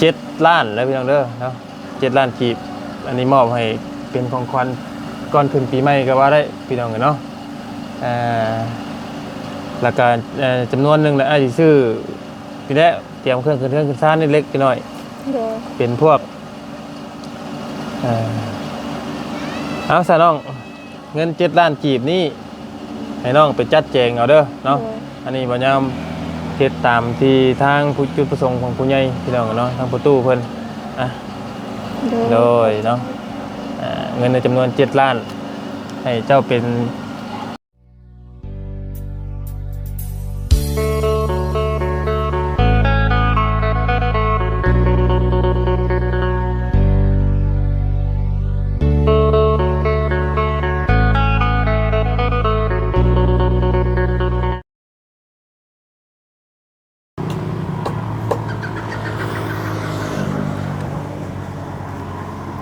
เจ็ดล้านแล้วพี่น้องเด้อเนาะเจ็ดล้านกีบ อันนี้มอบให้เป็นของขวัญก่อนขึ้นปีใหม่ก็ว่าได้พี่น้องกันเนาะอ่าแล้วก็เอ่อจำนวนหนึ่งแหละอาจจะซื้อพี่แล้เตรียมเครื่องขึ้นเครื่องขึ้นซ่านเล็กๆน้อยโดยๆเป็นพวกเอ่อเอาซะน้องเงินเจ็ดล้านกีบนี่ให้น้องไปจัดแจงเอาเด้อเนาะโดยอันนี้บ่ยาม เฮ็ดตามที่ทางผู้จุดประสงค์ของผู้ใหญ่พี่น้องเนาะทางประตูเพิ่นอะโดยโดยเนาะอ่าเงินในจำนวน 7 ล้าน ให้เจ้าเป็น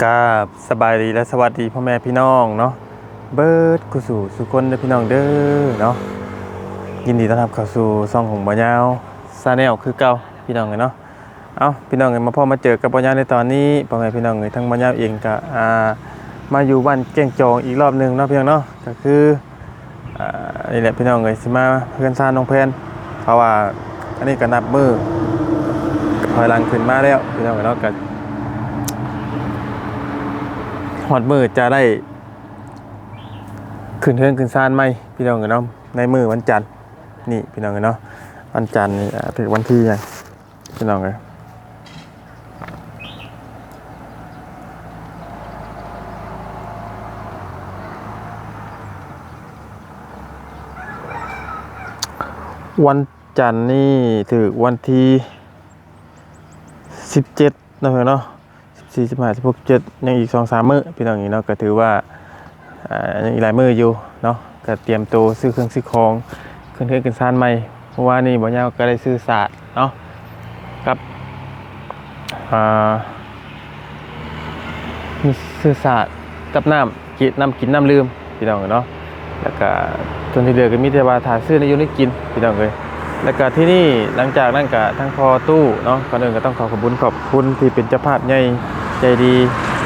กาบสบายดีและสวัสดีพ่อแม่พี่น้องเนาะเบิร์ดกุสู่สุคนเด้อพี่น้องเด้อเนาะยินดีต้อนรับเข้าสู่ซ่องของบ่ยาวซาแนลคือเก่าพี่น้องเลยเนาะเอาพี่น้องเอ้ยมาพ่อมาเจอกับบ่ยาวในตอนนี้พ่อแม่พี่น้องเลยทั้งบ่ยาวเองก็อ่ามาอยู่บ้านแก้งจองอีกรอบหนึ่งเนาะพี่น้องเนาะก็คืออ่านี่แหละพี่น้องเลยสิมาเพื่อนซานน้องแพนเพราะว่าอันนี้ก็นับมือถอยหลังขึ้นมาแล้วพี่น้องเอ้ยเนาะก็ หอดมือจะได้ ขึ้นเทือนขึ้นซานไหมพี่น้องเนาะในมือวันจันทร์นี่พี่น้องเนาะวันจันทร์นี่ถึงวันที่ไงพี่น้องกันวันจันทร์นี่ถึงวันที่สิบเจ็ดนะเพื่อนเนาะ สี่สิบห้าสิบหกเจ็ดยังอีกสองสามมื้อพี่น้องอย่างนี้เนาะก็ถือว่าอ่ายังอีกหลายมื้ออยู่เนาะก็เตรียมตัวซื้อเครื่องซื้อของเครื่องเครื่องกินซานใหม่เพราะว่านี่บ่ยาวก็ได้ซื้อศาสตร์เนาะกับอ่ามีซื้อศาสตร์กับน้ำกินน้ำกินน้ำลืมพี่น้องเนาะแล้วก็ส่วนที่เหลือก็มีแต่ว่าถาซื้อในยูนิกินพี่น้องเลยแล้วก็ที่นี่หลังจากนั้นก็ทั้งพอตู้เนาะก่อนอื่นก็ต้องขอขอบคุณขอบคุณที่เป็นเจ้าภาพใหญ่ ใจดี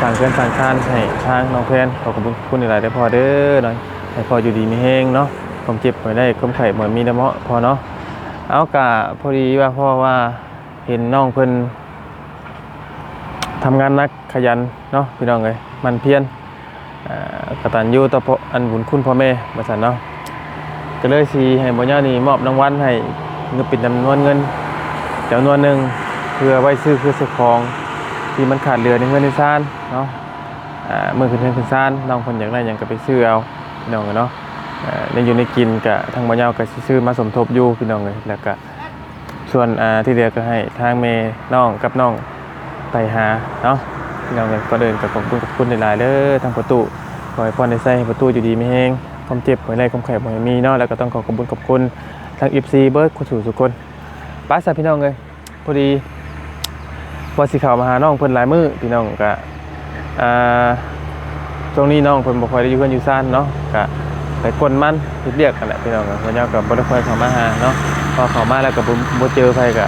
สั่งเครื่องสั่งชานให้ทางน้องแพนขอขอบคุณคุณหลายได้พอเด้อหน่อยให้พออยู่ดีมีแห้งเนาะผมเจ็บไว้ได้คมไข่เหมือนมีน้ำเมาะพอเนาะเอากะพอดีว่าพ่อว่าเห็นน้องเพิ่นทำงานนักขยันเนาะพี่น้องเลยมันเพียรอ่ากตัญญูต่อพ่ออันบุญคุณพ่อแม่มาสันเนาะก็เลยสีให้บ่ย่านี่มอบรางวัลให้เงินป็นจำนวนเงินจำนวนหนึ่งเพื่อไว้ซื้อเครื่องซื้อของ ที่มันขาดเหลือในเงินในซานเนาะอ่าเมื่อคืนเพิ่นขึ้นซานน้องเพิ่นอยากได้หยังก็ไปซื้อเอาพี่น้องเนาะในอยู่ในกินก็ทางบ่ย่าก็สิซื้อมาสมทบอยู่พี่น้องเลยแล้วก็ส่วนที่เหลือก็ให้ทางเมน้องกับน้องไปหาเนาะพี่น้องเลยก็เดินกับขอบคุณขอบคุณหลายๆเด้อทางประตูขอให้พรได้ใส่ให้ประตูอยู่ดีไม่แห้งความเจ็บหวยไรความไข่บ่ให้มีเนาะแล้วก็ต้องขอขอบคุณขอบคุณทางอีฟซีเบิร์ดคุณสู่สุคนป้าสาพี่น้องเลยพอดี ว่าสิเขาวมาหาน้องเพิ่นหลายมือพี่น้องก็อ่าตรงนี้น้องเพิ่นบ่ค่อยได้อยู่เพิ่นอยู่ซ่านเนาะก็ไปกลมันเรียกกันแหละพี่น้องก็เพิ่นยากับบ่ได้ค่อยเข้ามาหาเนาะพอเข้ามาแล้วก็บ่บ่เจอไผก็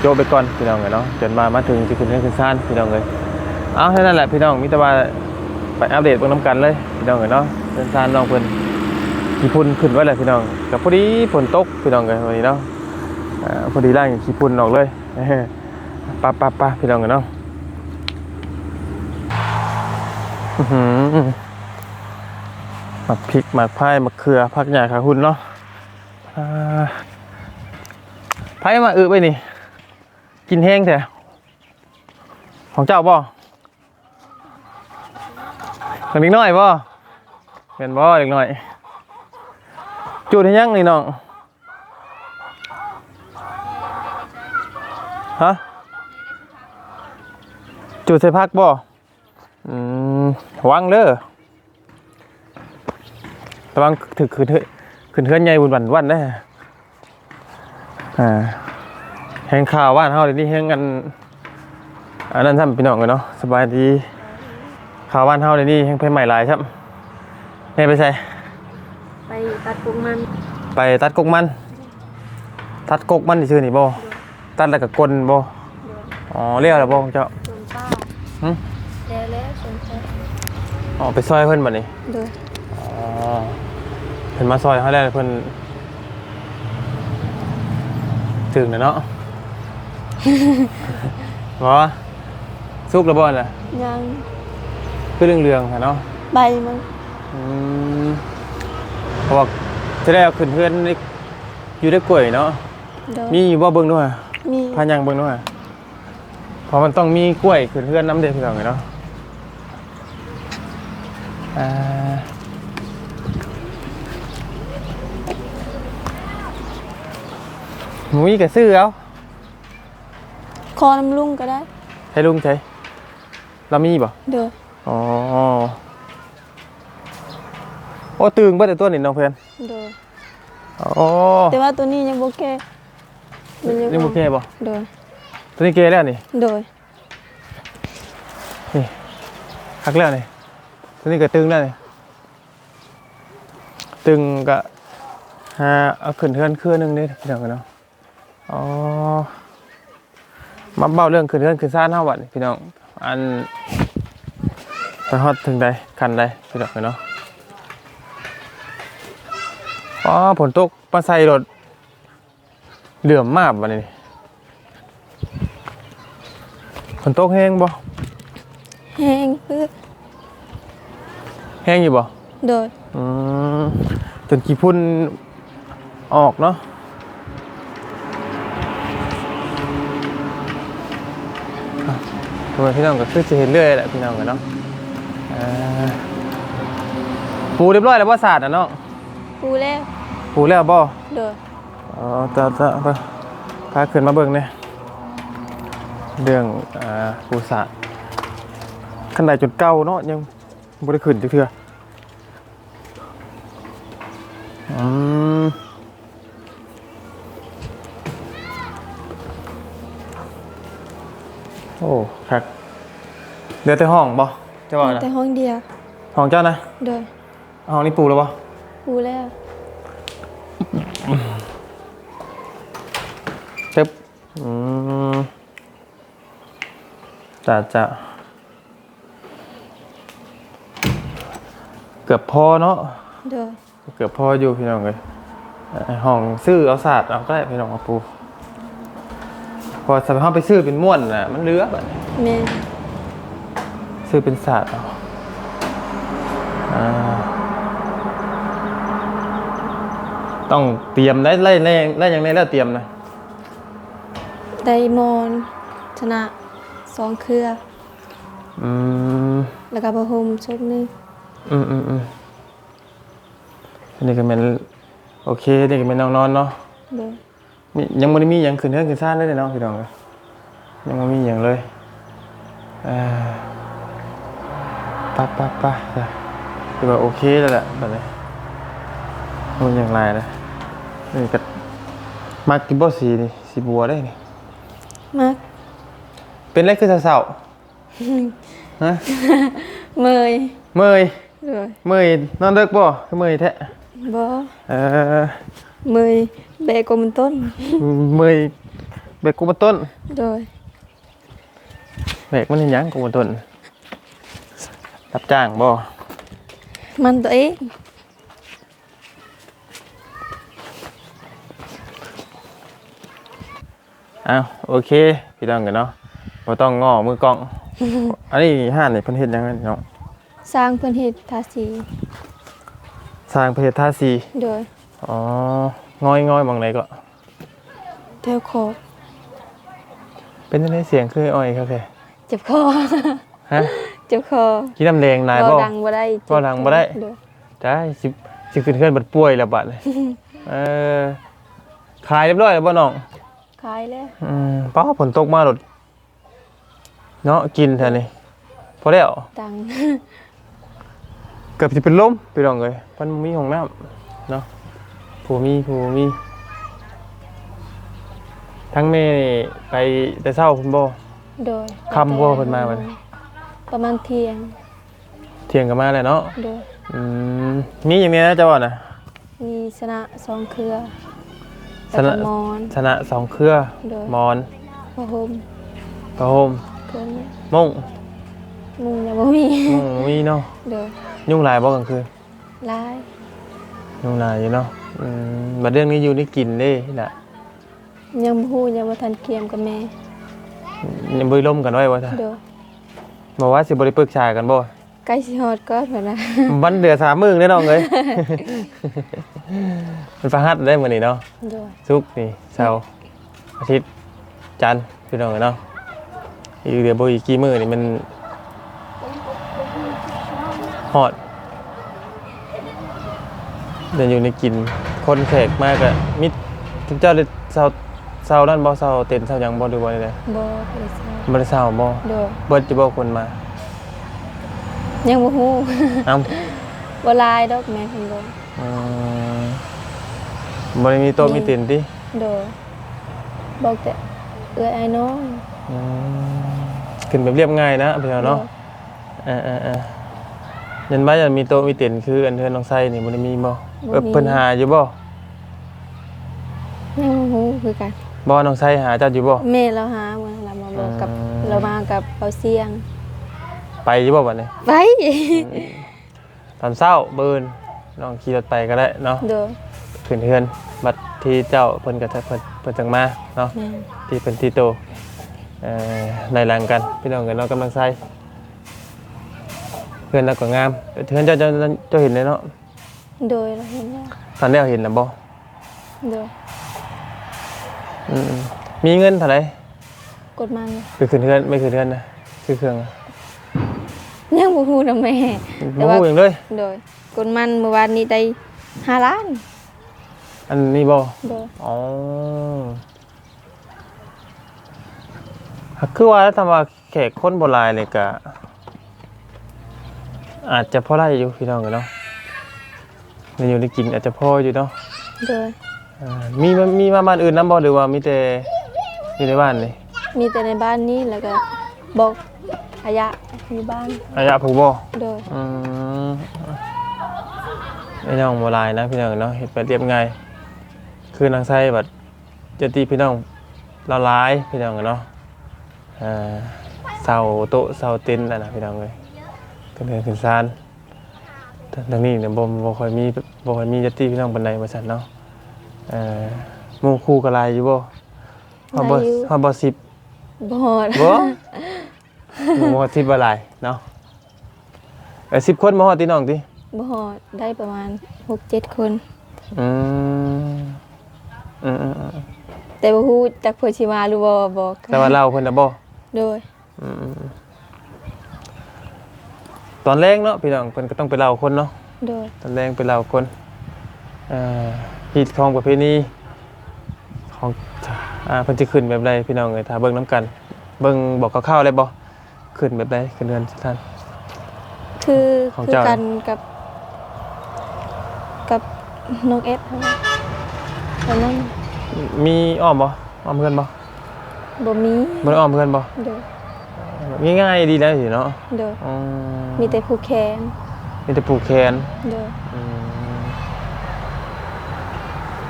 โจไปก่อนพี่น้องเลยเนาะจนมามาถึงที่คุณเพิ่นขึ้นซ่านพี่น้องเลยเอาแค่นั้นแหละพี่น้องมีแต่ว่าไปอัปเดตเบิ่งน้ำกันเลยพี่น้องเอ้ยเนาะเดินทางน้องเพิ่นขี้พุ่นขึ้นไว้แหละพี่น้องกับพอดีฝนตกพี่น้องกันวันนี้เนาะอ่าพอดีล่างขี้พุ่นออกเลยเอ้ ป้าป้าป้าพี่น้องกันเนาะหมักพริกหมักพายหมักเขือผักใหญ่ขาหุ่นเนาะอ่าไผ่มาอึไปนี่ กินแห้งแท้ของเจ้าบ่คนนิดหน่อยบ่เป็นบ่เล็กน้อย จูดให้ยังนี่น้องฮะ จูดใส่พักบ่อืมระวังเด้อระวังถึกขึ้นเถอะขึ้นเทือนใหญ่บุญวันวันได้ออ่าแหงข่าวว่านเฮาเดี๋ยวนี้แหงกันอันนั้นทำพี่น้องกันเนาะสบายดีข่าวบ้านเฮาเดี๋ยวนี้ยังเพลงใหม่หลายครับแม่ไปใส่ไปตัดปุกมัน ไปตัดกกมัน ตัดกกมันที่ชื่อนี่บ่ตัดแล้วก็กลนบ่อ๋ออ๋อเรียกแล้วบ่ของเจ้าส่วนป้า หึแล้วแล้วส่วนป้าอ๋อไปซอยเพิ่นบัดนี้โดยอ๋อเพิ่นมาซอยเขาแล้วเพิ่นถึงแล้วเนาะ บ่สุกแล้วบ่ล่ะยังคือเรื่องๆค่ะเนาะใบมันอืมเพราะว่าจะได้เอาขึ้นเพื่อนในอยู่ได้กล้วยเนาะโดยมีอยู่บ่เบิ่งด้วยมีพายังเบิ่งด้วย เพราะมันต้องมีกล้วยขึ้นเพื่อนน้ำเด็ดพี่น้องเนาะอ่าหมูนี่ก็ซื้อเอาคอน้ำลุงก็ได้ ให้ลุงใช้เรามีบ่โดยอ๋อโอ้ตึงเบ่แต่ตัวนี่น้องเพื่อนโดยอ๋อแต่ว่าตัวนี้ยังบ่แก่มันยังยังโอเคบ่โดย ตัวนี้เกแล้วนี่ โดย นี่หักแล้วนี่ ตัวนี้ก็ตึงแล้วนี่ ตึงก็หาเอาขึ้นเทือนเครื่องหนึงนี่เดี๋ยวกันเนาะ อ๋อ มาเบ้าเรื่องขึ้นเทือนขึ้นซ่านเฮาบัดนี่พี่น้อง อันไปฮอดถึงใดคันใดพี่น้องเนาะ อ๋อฝนตกมาใส่รถเหลื่อมมากบัดนี้ฝ นตกแห้งบ่แห้งเพื่อแห้งอยู่บ่โดยอืมจนกี่พุ่นออกเนาะอะตัวพี่น้องก็คือจะเห็นเรื่อยแหละพี่น้องกันเนาะอ่าปูเรียบร้อยแล้วว่าศาสตร์อะเนาะปูแล้วปูแล้วบ่โดยอ๋อตาตาไปพาขึ้นมาเบิ่งเนี่ย เรื่องอ่าปูศาสตร์ขันใดจุดเก่าเนาะยังบ่ได้ขึ้นจักเทื่ออืมโอ้ครับเดี๋ยวแต่ห้องบ่จะว่านะแต่ห้องเดียวห้องเจ้านะ โดยห้องนี้ปูแล้วบ่ปูแล้ว ตึ๊บอืม จะจะ เกือบพอเนาะโดยเกือบพออยู่พี่น้องเลยไอ้ห้องซื้อเอาศาสตร์เอาก็ได้พี่น้องเอาปู พอสภาพไปซื้อเป็นม้วนน่ะ มันเหลือแบบแม่นซื้อเป็นศาสตร์เอาอ่าต้องเตรียมได้ไล่ไล่ไล่อย่างไรแล้วเตรียมนะไดมอนด์ชนะ สองเครือ อืมแล้วก็พระห่มชุดหนึงอืมอืมอืมอันนี้ก็เป็นโอเคเด็กก็เป็นนอนนอนเนาะโดยมียังไม่ได้มีอย่างขึ้นเทือนขึ้นซ่านเลยเนาะพี่น้องเอ้ยยังไม่มีอย่างเลยเอ่อไป้าป้าป้าจ้ะคือว่าโอเคแล้วแหละแบบนี้มันอย่างไรนะนี่ก็มากินบ่สีนี่สีบัวได้นี่มัก เป็นไรคือเศร้าๆฮะเมยเมยโดยเมยนอนเลิกบ่คือเมยแท้บ่เออเมยแบกกว่ามันต้นเมยเบรกกูมาต้นโดยเบรกมันเห็นหยังกูมาต้นรับจ้างบ่มันตัวเองอ้าวโอเค พี่น้องกันเนาะ บ่ต้องง้อมือกล้อง อันนี้ห้านนี่เพิ่นเฮ็ดหยังไงเนาะสร้างเพิ่นเฮ็ดทาสีสร้างประเทศท่าซีโดยอ๋อง้อยง้อยบางไหนก็ แถวคอเป็นจังไดเสียงคืออ้อยครับแท้เจ็บคอ ฮะเจ็บคอกินน้ำแดงนายเว้าบ่ดังบ่ได้เจ็บเว้าดังบ่ได้โดยได้สิสิขึ้นเฮือนบัดป่วยแล้วบัดเลย เออขายเรียบร้อยแล้วบ่น้องขายแล้ว อืมป้าฝนตกมาหลด เนาะกินแทนนี่พอแล้วดังเกือบจะเป็นลมไปลองเลยมันมีห้องน้ำเนาะผู้มีผู้มี ทั้งแม่นี่ไปแต่เช้าคุณบ่โดยคำบ่เพิ่นมาบัดนี้ประมาณเที่ยง เที่ยงกันมาเลยเนาะโดยอืมมีอย่างนี้นะเจ้าว่านะมีสนะสองเครือสนะแล้วก็มอนชนะสองเครือโดยมอนพระห่มผ้าโฮม เกินไหมมุ้งมุงยังบ่มีมุ้งมีเนาะโดยยุ่งหลายบ่กลางคืนลายยุ่งหลายอยู่เนาะอืมบัดเรื่องนี้อยู่นี่กินเด้ล่ะยังบ่ฮู้ยังบ่ทันเกียมกับแม่ยังบ่ได้ล่มกันไว้ว่าซะโดยบอกว่าสิบ่ได้ปรึกษากันบ่ใกล้สิฮอดก็พุ่นน่ะวันเดือนสามมื้อแน่น้องเอ้ยมันประหัดได้มื้อนี้เนาะโดยศุกร์นี่เสาร์อาทิตย์จันทร์พี่น้องเอ้ยเนาะ อีกเดี๋ยวบ่อีกกี่มื้อนี่มันฮอดเดี๋ยวอยู่ในกินคนแขกมากอะมิทุกเจ้าเลยเสาเสานั่นบ่เสาเต็นท์เสาหยังบ่ดูบ่ได้เลยบ่ได้ทราบบ่ได้เสาบ่โดยเบิดจะบ่คนมายังบ่ฮู้เอ้าบ่หลายดอกแม่เพิ่นบอกอืมบ่ได้มีโต๊ะมีเต็นท์ติโดยบอกแต่เอื้อยไอ้น้องอืม ขึ้นแบบเรียบง่ายนะพี่น้องเนาะเออเออเออยันบ้านยันมีโต๊ะมีเต็นท์คืออันเทือนน้องไส้นี่บ่ได้มีบ่เออเพิ่นหาอยู่บ่ยังบ่ฮู้คือกันบ่น้องไส้หาเจ้าอยู่บ่แม่เราหาเมื่อเรามาบอกกับอืมเรามากับเบาเสียง ไปอยู่บ่บัดนี้ไปตอนเช้าเบิ่นน้องขี่รถไปก็ได้เนาะโดยขึ้นเฮือนบัดที่เจ้าเพิ่นก็จะเพิ่นเพิ่นจังมาเนาะแม่ที่เป็นที่โต เอ่อไล่หลังกันพี่น้องกันเนาะกำลังใส่เพื่อนแล้วก็งามเพื่อนเจ้าเจ้าเจ้าเห็นเลยเนาะโดยเราเห็นว่าตอนแรกเห็นนะบ่โดยอืมมีเงินเท่าไหร่กดมันคือขึ้นเฮือนไม่ขึ้นเฮือนนะคือเครื่องอะยังบ่ฮู้นะแม่แต่บ่ว่าฮู้หยังเลยโดยกดมันเมื่อวานนี้ได้ห้าล้าน อันนี้บ่โดยอ๋อ คือว่าถ้าว่าแขกคนโบราณเลยก็อาจจะพอได้อยู่พี่น้องกันเนาะในอยู่ในกินอาจจะพออยู่เนาะโดยอ่ามีมามีมาบ้านอื่นนํบ่หรือว่ามีแต่อยู่ในบ้านนี่มีแต่ในบ้านนี้แล้วก็บอกขยะมีบ้านอายะผูกบ่โดยอืมไอ้น้องโบราณนะพี่น้องเนาะเฮ็ดไปเรียบง่ายคือนางไส้บัดจะตีพี่น้องละลายพี่น้องเนาะ อ่าเสาโต๊ะเสาเต็นท์นั่นน่ะพี่น้องเอ้ยก็เดินขึ้นศาลทางนี้เนี่ยบ่บ่ค่อยมีบ่ค่อยมีญาติพี่น้องปานใดว่าซั่นเนาะเอ่อหมู่คู่ก็หลายอยู่บ่ฮอดบ่ฮอดบ่10 บอดบ่ หมู่ฮอด10บ่หลายเนาะเออ10คนบ่ฮอดติน้องติ บอดได้ประมาณหกเจ็ดคน อืมอืมอืมอืมแต่บ่ฮู้จักเพิ่นสิมาหรือบ่บอกแต่ว่าเราเพิ่นน่ะบ่ โดยอืมตอนแรกเนาะพี่น้องเพิ่นก็ต้องไปเล่าคนเนาะโดยตอนแรกไปเล่าคนเอ่อฮีตของประเพณีของอ่าเพิ่นสิขึ้นแบบใดพี่น้องเอ้ยถ้าเบิ่งนํกัน เบิ่งบอกคร่าวๆเลยบ่ขึ้นแบบใดขึ้นเดือนสิท่าน คือของคือเจ้า กันกับ กับน้องเอสตอนนั้นมีอ้อมบ่อ้อมเพื่อนบ่ บ่มีบ่ได้อ้อมเพื่อนบ่โดยง่ายๆดีแล้วสิเนาะโดยอืมีแต่ผู้แคนมีแต่ผูกแขนโดยอืม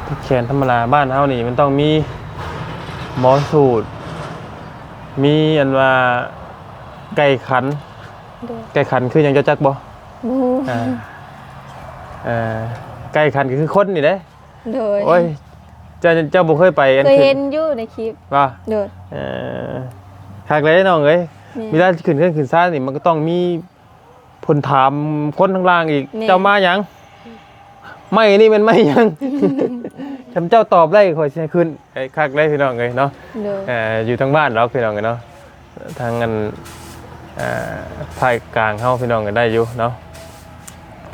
ผูกแขนธรรมดาบ้านเฮานี่มันต้องมีหมอสูตร มีอันว่าไก่ขัน โดยไก่ขันคือหยังเจะจักบ่บ่ฮู้อ่าเอ่อไก่ขันก็คือคนนี่เด้ โดยโอ้ย เจ้าเจ้าบ่เคยไปอันเคยขึ้เห็นนอยู่ในคลิปว่าโดยเอ่อคักเลยน้องเอ้ยแม่เวลาขึ้นเครื่องขึ้นซ่านี่มันก็ต้องมีผลถามคนข้างล่างอีกแม่เจ้ามาหยังไม่นี่มันไม่หยังจำเจ้าตอบได้คอยใช้ขึ้นไอ้คักเลยพี่น้องเลยเนาะโดยเอ่ออยู่ทางบ้านเราพี่น้องกันเนาะทางกันเอ่อภายกลางเข้าพี่น้องกันได้อยู่เนาะ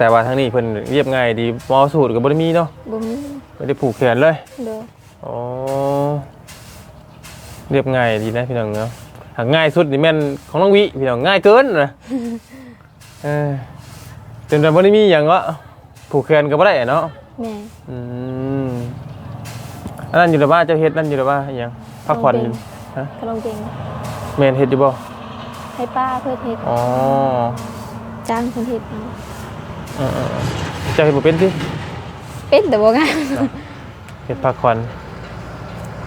แต่ว่าทางนี้เพิ่นเรียบง่ายดีมอสูตรกับบริมีเนาะบ่มีไม่ได้ผูกแขนเลยโดยอ๋อเรียบง่ายดีนะพี่น้องเนาะหากง่ายสุดนี่แม่นของน้องวิพี่น้องง่ายเกินนะเออจนแต่บริมีอย่างวะผูกแขนก็บ่ได้เนาะแม่อืมอันนั้นอยู่ในบ้านเจ้าเฮ็ดนั่นอยู่ในบ้านอหยังพักผ่อนอยู่ฮะก็ลองเก่งแม่นเฮ็ดอยู่บ่ให้ป้าเพิ่นเฮ็ดอ๋อจ้างเพิ่นเฮ็ดเอาๆเจ้าเฮ็ดบ่เป็นติเป็นแต่บ่งามเฮ็ดพักผ่อน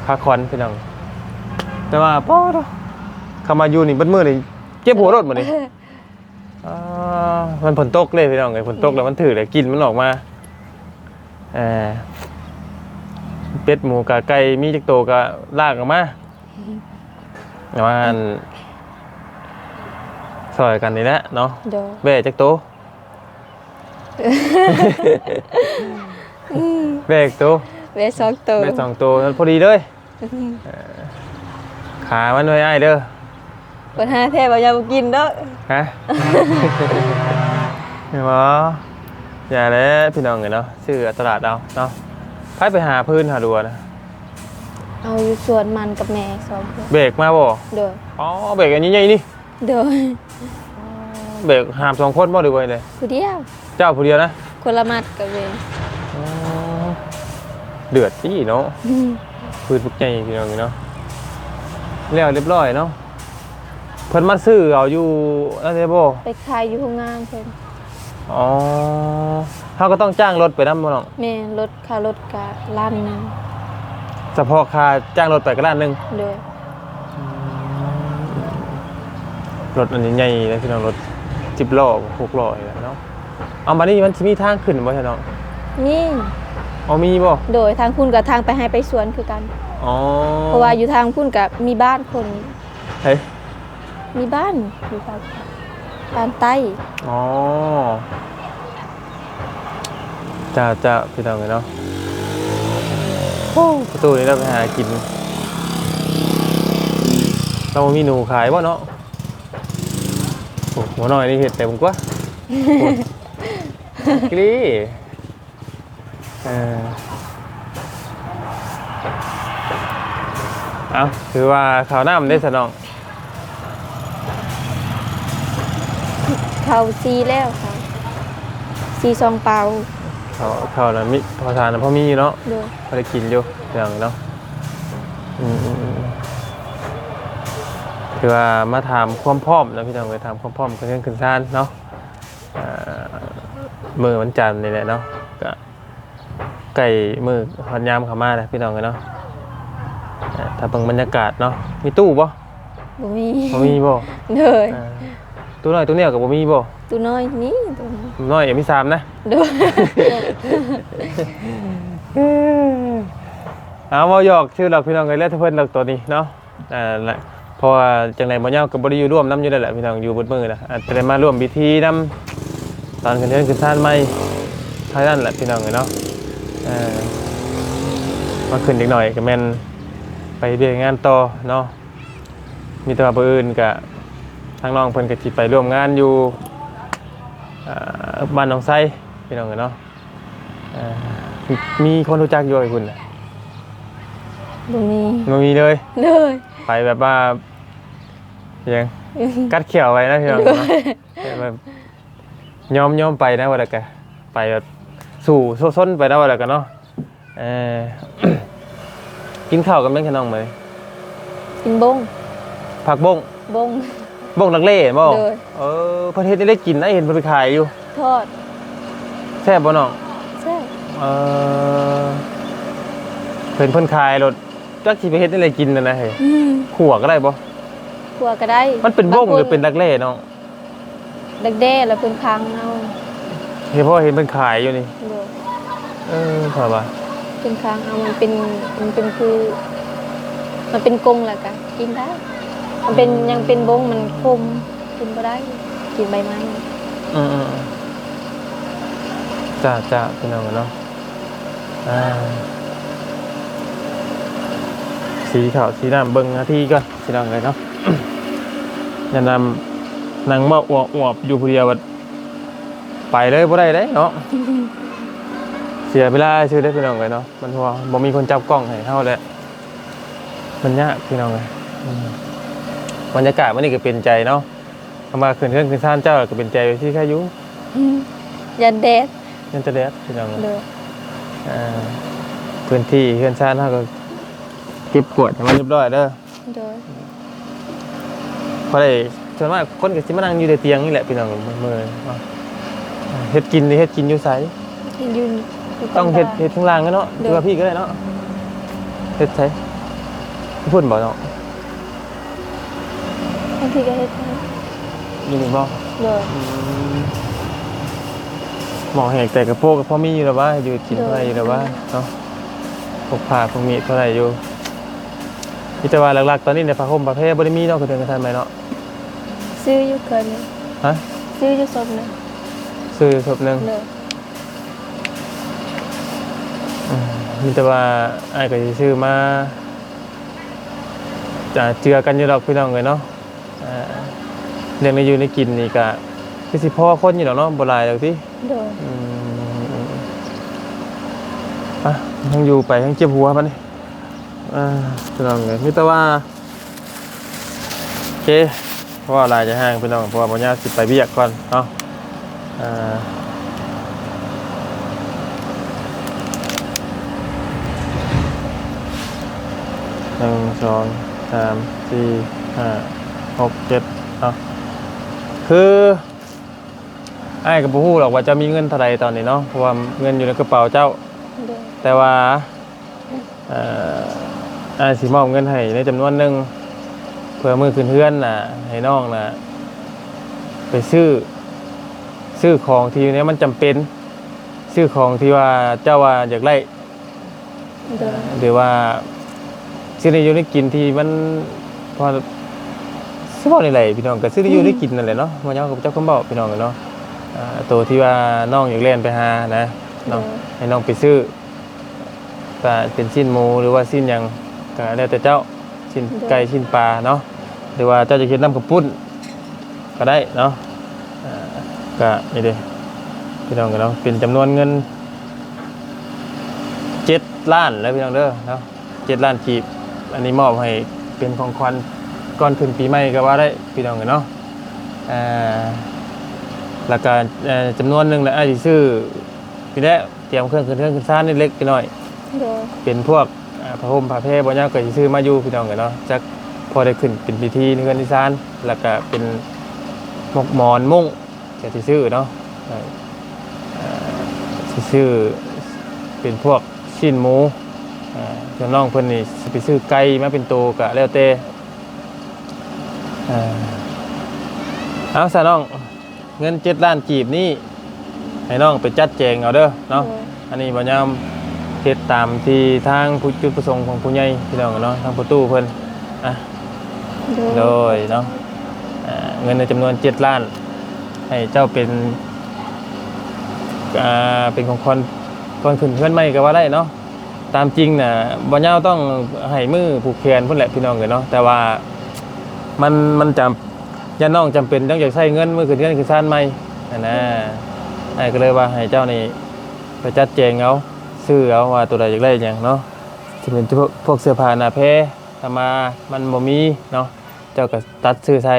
พักผ่อนพี่น้องแต่ว่าพอเนาะเข้ามาอยู่นี่เบิดมือนี่เจ็บหัวรถหมดนี่อ่ามันฝนตกเลยพี่น้องเอ้ยฝนตกแล้วมันถือเลยกลินมันออกมาเออเป็ดหมูกะไก่มีจักโตก็ลากออกมาแต่ว่าอันซอยกันนี่แหละเนาะโดย แบ่จักโต วแบ่จักโตวเวสองตัวแบ่สองตัวพอดีเลยเออขามันไว้อ้ายเด้อปัญหาแท้บ่อยากกินเด้อฮะเห็นบ่อย่าแล้วพี่น้องเอ้ยเนาะซื้อตลาดเอาเนาะไปไปหาพื้นหาดัวนะเอาอยู่สวนมันกับแม่สองคนเบรกมาบ่โดยอ๋อเบรกอันนี้ใหญ่นี่โดย เบรกหามสองคนบ่หรือไงเลย ผู้เดียวเจ้าผู้เดียวนะคนละมัดกับเวอ๋อเดือดสิเนาะพืชพวกใหญ่พี่น้องเอ้ยเนาะแล้วเรียบร้อยเนาะเพิ่นมาซื้อเอาอยู่นั่นได้บ่ไปขายอยู่โรงงานเพิ่นอ๋อเฮาก็ต้องจ้างรถไปนำบ่น้องแม่รถค่ารถกะล้านหนึงเฉพาะค่าจ้างรถไปก็ล้านหนึงโดยรถอันนี้ใหญ่เลยพี่น้องรถ จิบล้อหกล้อนี่แหละเนาะเอามานี่มันสิมีทางขึ้นบ่ใช่น้องนี่ เอามีบ่โดยทางพุ่นกับทางไปให้ไปสวนคือกัน อ๋อเพราะว่าอยู่ทางพุ่นกับมีบ้านคน เฮ้ยมีบ้านอยู่บ้านบ้านใต้อ๋อจ้าจ้าพี่น้องเลยเนาะโอ้ประตูนี้เราไปหากินเรามีหนูขายบ่เนาะ โอ้หัวหน่อยนี่เห็ดแต่ผมกว่าโอ้ยกรีเออเอาถือว่าข่าวหน้ามันได้สนองเขาซีแล้วค่ะซีซองเปล่าเขาเขาน่ะมิพอทานน่ะพอมีอยู่เนาะโดยพอได้กินอยู่อย่างเนาะอืมอืมอืม คือว่ามาถามความพร้อมนะพี่น้องไปถามความพร้อมกันเรื่องขึ้นซ่านเนาะอ่ามือวันจันทร์นี่แหละเนาะก็ไก่มือหอนยามเขามาเลยพี่น้องเลยเนาะอ่าถ้าเบิ่งบรรยากาศเนาะมีตู้บ่บ่มีบ่มีบ่โดยอ่าตู้น้อยตู้เนี้ยกับบ่มีบ่ตัวน้อยนี่ตัวน้อยน้อยมีสามนะโดยเอามาหยอกชื่อหลักพี่น้องไงเล่นเพื่อนหลักตัวนี้เนาะอ่าแหละ เพราะว่าจังไหนบ่เน่ากับบริอยู่ร่วมน้ำอยู่ได้แหละพี่น้องอยู่บนมือนะอาจจะได้มาร่วมพิธีน้ำตอนขึ้นเทือนขึ้นซ่านไม่เท่านั้นแหละพี่น้องเลยเนาะเอ่ามาขึ้นอีกหน่อยก็แม่นไปเรียนงานต่อเนาะมีแตัวาเบออื่นกับทางน้องเพิ่นก็สิไปร่วมงานอยู่อ่าบ้านหนองไส้พี่น้องเลยเนาะอ่ามีคนรู้จักอยู่ไอ้คุณน่ะบ่มีมันมีเลยโดย ไปแบบว่ายังกัดเขียวไว้นะพี่น้องเนาะแบบยอมยอมไปนะวันละกันไปแบบสู่โซซ้นไปนะวันละกันเนาะเออกินข้าวกันไหมขน้องไหมกินบงผักบงบงบงนักเล่บ่เลยเออประเทศนี้ได้กินนะเห็นเพิ่นไปขายอยู่ทอดแซ่บบ่น้องใช่เออเพิ่นเพิ่นขายรถ จักสิไปเฮ็ดได้เลยกินนั่นนะเฮ้ยอืมขัวก็ได้บ่ครัวก็ได้มันเป็นบงหรือเป็นนักเล่น้องดักแด้แล้วเพิ่นคังเอาเห็นเพราะเห็นเพิ่นขายอยู่นี่โดยเออขอบ่าเพิ่นคังเอามันเป็นมันเป็นคือ มันเป็นกรงแหละกะกินได้ มันเป็นยังเป็นบงมันคมกินบ่ได้ กินใบไม้อืมอืมจ้าจ้าพี่น้องเนาะอ่า สีขาวสีน้ำเบิ้งหนาทีก่อนพี่น้องเลยเนาะอย่านำนางมาอวบอวบอยู่ผู้เดียวบัดไปเลยบ่ได้เด้เนาะเสียเวลาชื่อได้อพี่น้องเลยเนาะมันเพราะว่าบ่มีคนจับกล้องให้เฮาแหละมันยากพี่น้องเลยอืมบรรยากาศมันนี่ก็เป็นใจเนาะเอามาขึ้นเครื่องขึ้นซ่านเจ้าก็เป็นใจไปที่แค่อยู่อืมยันแดดยันจะเด็ดพี่น้องเลยอ่าพื้นที่เคลื่อนซ่านเฮาก็ เก็บกวาดให้มันเรียบร้อยเด้อโดยเพราะได้ส่วนมากคนก็สิมานั่งอยู่ในเตียงนี่แหละพี่น้องมื้อๆเนาะเฮ็ดกินนี่เฮ็ดกินอยู่ไสเห็นอยู่ยู่ต้องเฮ็ดบ้านเฮ็ดข้างล่างกันเนาะเด้ดูอว่าพี่ก็ได้เนาะเฮ็ดไสพุ่นบ่เนาะางทีก็เฮ็ดให้อยู่นี่บ่โดยอืมหมอแหกแต่กระโปงกับพ่อมีอยู่แล้วว่าอยู่กินเท่าไหร่อยู่แล้วว่าเนาะพวกผ้าพวกมีเท่าไหร่อยู่ มีแต่ว่าหลักๆ ตอนนี้ในผ้าห่มประเภทบ่ได้มีเนาะคือเดินกันทันไหมเนาะซื้ออยู่เกินหนึ่งฮะซื้ออยู่สดหนึงซื้อศพหนึงโดยอืมมีแต่ว่าอ้ายก็สิซื้อมาจะเจือกันอยู่ดอกพี่น้องเลยเนาะอ่าเรื่องในอยู่ในกินนี่ก็คือสิพ่อคนอยู่ดอกเนาะบ่หลายดอกติ โดย อืมอะทั้งอยู่ไปทั้งเจ็บหัวมันนี่ อ่าพี่น้องเลยมีแต่ว่าโอเคเพราะว่าลายจะห่างพี่น้องเพราะว่าปัญญาสิไปเบียกก่อนเนาะอ่าหนึ่งสองสามสี่ห้าหกเจ็ดเนาะคือไอ้ายกับผู้หรอกว่าจะมีเงินเท่าไรตอนนี้เนาะเพราะว่าเงินอยู่ในกระเป๋าเจ้าโดยแต่ว่าเอ่อ อาสิมอบเงินให้ในจำนวนหนึ่งเพื่อมือคืนเพื่อนน่ะให้น้องน่ะไปซื้อ ซื้อของที่เนี้ยมันจำเป็น ซื้อของที่ว่าเจ้าว่าอยากไล่โดยหรือว่าซื้อในอยู่ในกินที่มันพอสมองในไหลพี่น้องก็ซื้อในอยู่ในกินนั่นแหละเนาะมันยังกับเจ้าคำบอกพี่น้องกันเนาะตัวที่ว่าน้องอยากเล่นไปหานะน้องให้น้องไปซื้อก็เป็นชิ้นหมูหรือว่าชิ้นยัง ก็แล้วแต่เจ้าชิ้นไก่ชิ้นปลาเนาะหรือว่าเจ้าจะคิดน้ำกระปุ้นก็ได้เนาะอ่าก็นี่เด้พี่น้องกันเนาะเป็นจำนวนเงินเจ็ดล้านแล้วพี่น้องเด้อเนาะเจ็ดล้านกีบ อันนี้มอบให้เป็นของขวัญก่อนขึ้นปีใหม่ก็ว่าได้พี่น้องกันเนาะอ่าแล้วก็เอ่อจำนวนหนึ่งแหละอาจจะซื้อพี่แล้เตรียมเครื่องขึ้นเครื่องขึ้นซ่านเล็กๆน้อยโดยเป็นพวก อ่าผ้าห่มผ้าแพร่บ่ยาวก็สิซื้อมาอยู่พี่น้องกันเนาะจักพอได้ขึ้นเป็นพิธีในเรือนที่ซ่านแล้วก็เป็นหมกหมอนมุ้งก็สิซื้อเนาะเอ่ออ่าสิซื้อเป็นพวกชิ้นหมูอ่าส่วนน้องเพิ่นนี่สิไปซื้อไก่มาเป็นโตก็แล้วแต่อ่าเอาซะน้องเงิน7ล้านกีบนี่ให้น้องไปจัดแจงเอาเด้อเนาะโดยอันนี้บ่ยาม เฮ็ดตามที่ทางผู้จุดประสงค์ของผู้ใหญ่พี่น้องเนาะทางประตูเพิ่นอะโดยโดยเนาะอ่าเงินในจำนวน7ล้าน ให้เจ้าเป็นอ่าเป็นของคนก่อนขึ้นเพื่อนใหม่ก็ว่าได้เนาะตามจริงน่ะบ่ยาวต้องให้มือผูกแขนพุ่นแหละพี่น้องกันเนาะแต่ว่ามันมันจำย่าน้องจำเป็นต้องอยากใช้เงินมือขึ้นเงินขึ้นซ่านใหม่อันนะไอ้ก็เลยว่าให้เจ้านี่ไปจัดแจงเอา ซื้อเอาว่าตัวใดอยากได้หยังเนาะสิเป็นพวกพวกเสื้อผ้าหน้าแพรทำมามันบ่มีเนาะเจ้าก็ตัดซื้อใส่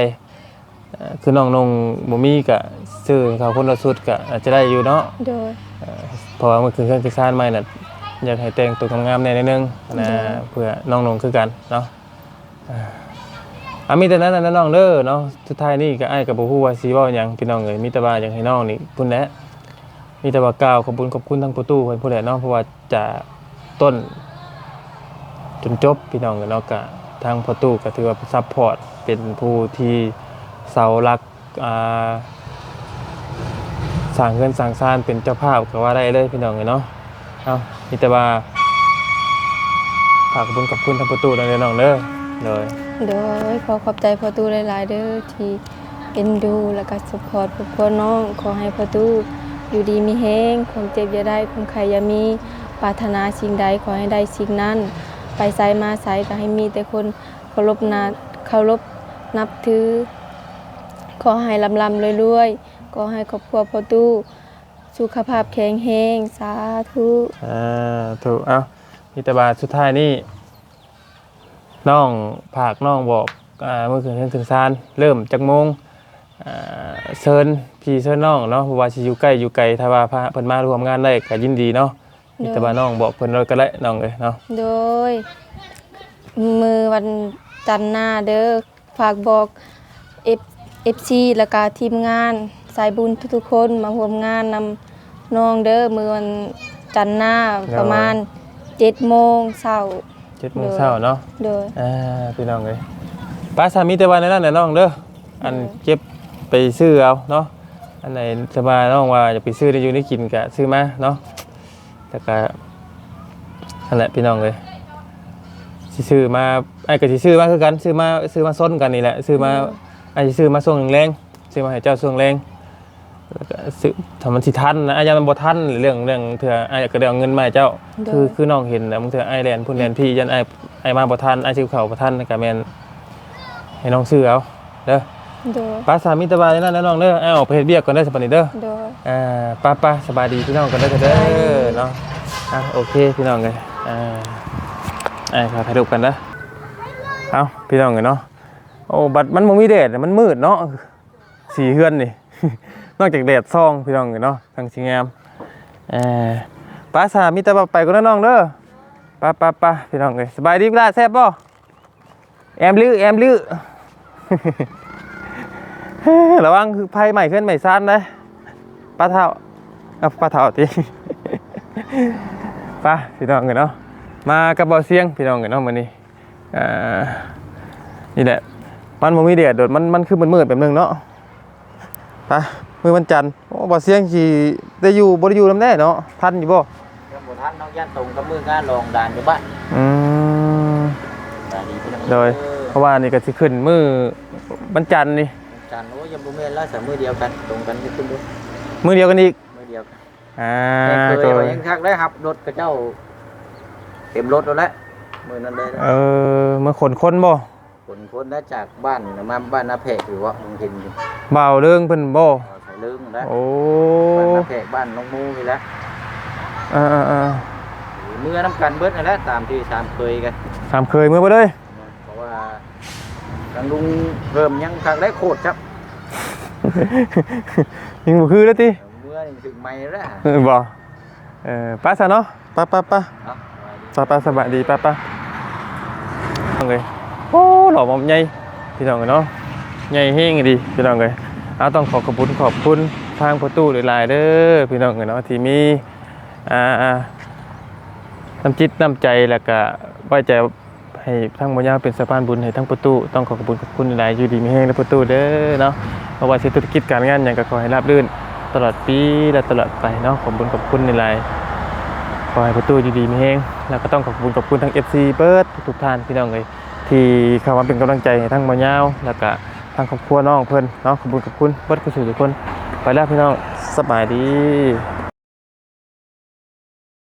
เอ่อคือน้องนงบ่มีก็ซื้อให้เขาคนละชุดก็อาจจะได้อยู่เนาะโดยเอ่อเพราะว่ามันคือเครื่องกิซานใหม่น่ะอยากให้แต่งตัวงามๆแหน่นิดนึงนะได้เพื่อน้องนงคือกันเนาะอ่าอะมีแต่นั้นนะน้องเด้อเนาะสุดท้ายนี่ก็อ้ายก็บ่ฮู้ว่าสิเว้าหยังพี่น้องเอ้ยมีแต่ว่าอยากให้น้องนี่พุ่นแหละ มีแต่ว่ากล่าวขอบคุณขอบคุณทั้งประตูเพิ่นผู้ใดเนาะเพราะว่าจะต้น จนจบพี่น้องกันเนาะกะทางประตูก็ถือว่าซัพพอร์ตเป็นผู้ที่เสาหลักอ่าสร้างเงินสร้างซ่านเป็นเจ้าภาพก็ว่าได้เลยพี่น้องกันเนาะเอามีแต่ว่าฝากขอบคุณขอบคุณทางประตูด้วยน้องเด้อเลยโดยขอขอบใจพ่อตู้หลาย ๆ เด้อที่เอ็นดูแล้วก็สปอร์ตครอบครัวน้องขอให้พ่อตู้ อยู่ดีมีแฮงความเจ็บอย่าได้ความใครอย่ามีปรารถนาสิ่งใดขอให้ได้สิ่งนั้น ไปไสมาไสก็ให้มีแต่คนเคารพนาเคารพนับถือ ขอให้ลำลำรวยๆขอให้ครอบครัวพ่อตู้ สุขภาพแข็งแรงสาธุอ่าถูกเอามีต่ว่าสุดท้ายนี่น้องผากน้องบอกอ่าเมื่อคืนเรื่องถึงซานเริ่มจากโมง เชิญพี่เชิญน้องเนาะเพราะว่าสิอยู่ใกล้อยู่ไกลถ้าว่าพาเพิ่นมาร่วมงานได้ก็ยินดีเนาะมีแต่ว่าน้องบอกเพิ่นเราก็ได้น้องเอ้ยเนาะโดย มือวันจันทร์หน้าเด้อฝากบอกเอฟเอฟซีแล้วก็ทีมงานสายบุญทุกๆคนมาร่วมงานนำน้องเด้อมือวันจันทร์หน้าประมาณ7โมงเช้า7โมงเช้าเนาะโดยอ่าพี่น้องเอ้ยป้าสามีแต่ว่าในนั้นน่ะน้องเด้ออันเก็บ ไปซื้อเอาเนาะอันไหนสบายน้องว่าจะไปซื้อได้อยู่ได้กินก็ซื้อมาเนาะแต่ก็นั่นแหละพี่น้องเลยสิซื้อมาไอ้ก็สิซื้อมาคือกันซื้อมาซื้อมาซ้นกันนี่แหละซื้อมาไอ้สิซื้อมาส่วงแรงๆซื้อมาให้เจ้าส่วงแรงแล้วก็ซื้อทำมันสิทันนะอาจารย์มันบ่ทันเรื่องเรื่องเถื่อไอ้ก็ได้เอาเงินมาให้เจ้า คือคือน้องเห็นแล้วมึงเถื่อไอ้แลนด์พุ่นแลนด์พี่ยันไอ้ไอ้มาบ่ทันไอ้ชื่อเขาบ่ทันก็แม่นให้น้องซื้อเอาเด้อ โดยป้าสามีตะบายนั่นนะน้องเด้อไอ้ออกไปเฮ็ดเบียกก่อนได้อสปานนี้เด้อโดยอ่าป้าป้าสบายดีพี่น้องกันเด้อเด้อเนาะอะโอเคพี่น้องเลยอ่าไอ้ขอถ่ายรูปกันนะเอาพี่น้องกันเนาะโอ้บัดมันบ่มีแดดมันมืดเนาะสีเฮือนนี่ นอกจากแดดซ่องพี่น้องกันเนาะทางสิงามเอ่อป้าสามีตะบายไปก่อนนะน้องเด้อป้าป้าป้าพี่น้องเลยสบายดีพี่ล่ะแซ่บบ่แอมลือแอมลือ ระวังคือไฟใหม่ขึ้นใหม่สั้นนะป้าเท่าเอาป้าเท่าทีป้าพี่น้องกันเนาะมากับบ่อเสียงพี่น้องกันเนาะมื้อนี้อ่านี่แหละมันบ่มีแดดโดดมันมันคือมันมืดแบบนึงเนาะไป้ามื้อวันจันทร์โอ้บ่อเสียงสิได้อยู่บ่ได้อยู่นำแน่เนาะทันอยู่บ่ยังบ่ทันน้องย่านตรงกับมืองานรองด่านอยู่บ้านอืมด่านนี้พี่น้องโดยเพราะว่านี่ก็สิขึ้นมื้อวันจันทร์นี่ จันทร์โอ้ยยังบ่แม่นแล้วสามมือเดียวกันตรงกันที่ขึ้นดูมื้อเดียวกันอีกมือเดียวกันอ่าแต่เคโดยยว่ายังคักได้ครับรถกับเจ้าเต็มรถแล้วแหละมือนั้นเลยนะเออมาขนคนบ่คนคนได้จากบ้านมาบ้านนาเพกหรือว่าลุงเห็นอยู่เบาเรื่องเพิ่นบ่เอาใส่ลึงแล้วโอ้บ้านนาเพกบ้านน้องมูนี่แหละอ่าอ่าอ่าเมื่อน้ำกันเบิดนั่นแหละตามที่ตามเคยกันสามเคยมือไปเลยเพราะว่าทางลุงเริ่มยังคักได้โคตรครับ ยิงบ่คือแล้วติเมื่อนี่ถึงไม่แล้วเออบ่เออไป้าซะเนาะไป้าป้าป้าเนาะป้าป้าสบายดีไป้าป้าโอเคโอ้หล่อหมอมใหญ่พี่น้องเนาะใหญ่เฮงดีพี่น้องเอ้ยเอาต้องขอขอบคุณขอบคุณทางประตูหลายๆเด้อพี่น้องเอ้ยเนาะที่มีอ่าอ่าน้ำจิตน้ำใจแล้วก็ไว้ใจให้ทั้งบ่ยาวเป็นสะพานบุญให้ทั้งประตูต้องขอขอบคุณขอบคุณหลายๆอยู่ดีมีแฮงและประตูเด้อเนาะ เพราะว่าธุรกิจการงานอย่างก็ขอให้ราบรื่น ตลอดปีและตลอดไปเนาะขอบคุณขอบคุณในไลน์ขอให้ประตูดีๆมีแห้งแล้วก็ต้องขอบคุณขอบคุณทั้ง FC เบิร์ดทุกท่านพี่น้องเลยที่เข้ามาเป็นกำลังใจให้ทั้งมายาวแล้วก็ทางครอบครัวน้องเพิ่นเนาะขอบคุณขอบคุณเบิร์ดคุณสื่ทุกคน ไปแล้วพี่น้องสบายดี